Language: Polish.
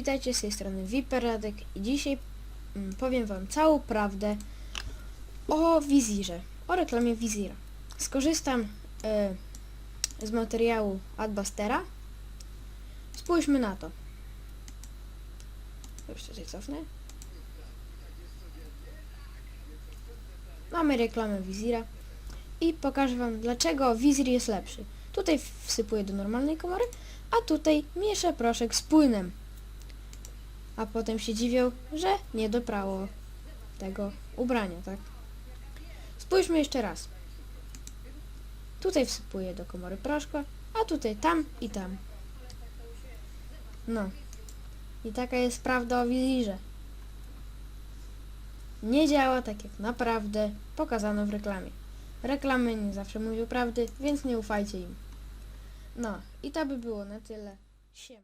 witajcie z tej strony Wiperadek i dzisiaj mm, powiem wam całą prawdę o wizirze, o reklamie wizira. Skorzystam e, z materiału Adbustera. Spójrzmy na to. Już tutaj cofnę. Mamy reklamę wizira i pokażę wam dlaczego wizir jest lepszy. Tutaj wsypuję do normalnej komory, a tutaj miesza proszek z płynem. A potem się dziwią, że nie doprało tego ubrania, tak? Spójrzmy jeszcze raz. Tutaj wsypuję do komory proszka, a tutaj tam i tam. No. I taka jest prawda o wizirze. Nie działa tak jak naprawdę pokazano w reklamie. Reklamy nie zawsze mówią prawdy, więc nie ufajcie im. No i to by było na tyle. Siema.